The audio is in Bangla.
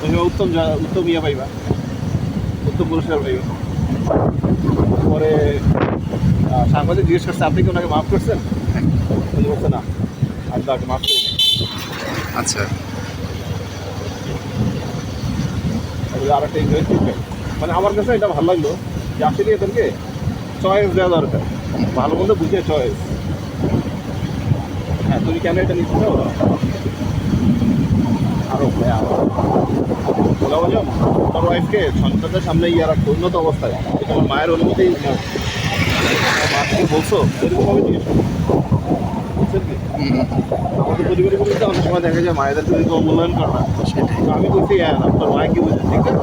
তুমি উত্তম উত্তম ইয়ে পাইবা উত্তম পুরস্কার পাইবা পরে সাংবাদিক জিজ্ঞেস করছে আপনি কি ওনাকে মাফ করছেন? বলছে না আমি তাকে মাফ করি আচ্ছা। আর একটা মানে আমার কাছে এটা ভালো লাগল যে আসলে এদেরকে চয়েস দেওয়া দরকার। ভালো মন্দ বুঝে চয়েস হ্যাঁ তুমি কেন এটা নিচ্ছ? আরও ভাই আরও বলা বললাম? তোমার ওয়াইফকে সন্তানদের সামনে ইয়ে রাখো উন্নত অবস্থায় তোমার মায়ের অনুমতি? মাকে বলছো? এরকমভাবে জিজ্ঞেস বুঝছেন কি? আমাদের পরিবারের অনেক সময় দেখা যায় মায়েদেরকে তো মূল্যায়ন করে না সেটাই। আমি বলছি হ্যাঁ আপনার মায় কি বুঝে ঠিক আছে?